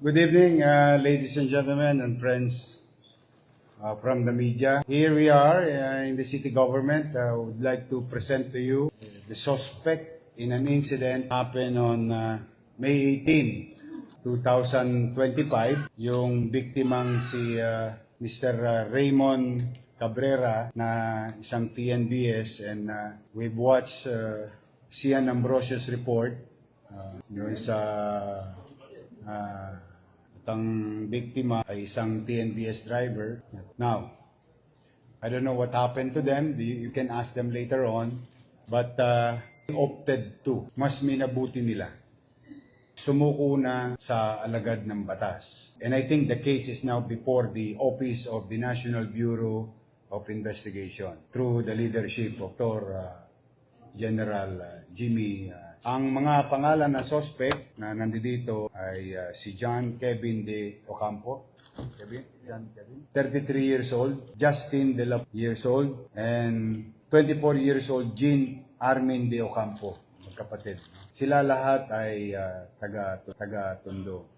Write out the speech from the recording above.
Good evening, uh, ladies and gentlemen and friends uh, from the media. Here we are uh, in the city government. I would like to present to you the suspect in an incident happened on uh, May 18, 2025. Yung biktimang si uh, Mr. uh, Raymond Cabrera na isang TNBS and uh, we've watched uh, Sian Ambrosio's report uh, yun sa uh, ang biktima ay isang TNBS driver. Now, I don't know what happened to them. You, can ask them later on. But uh, opted to. Mas minabuti nila. Sumuko na sa alagad ng batas. And I think the case is now before the Office of the National Bureau of Investigation through the leadership of Dr. uh, General uh, Jimmy uh, ang mga pangalan na suspect na nandito ay uh, si John Kevin de Ocampo. Kevin? John Kevin? 33 years old. Justin de la years old. And 24 years old Jean Armin de Ocampo. Magkapatid. Sila lahat ay uh, taga, taga Tondo.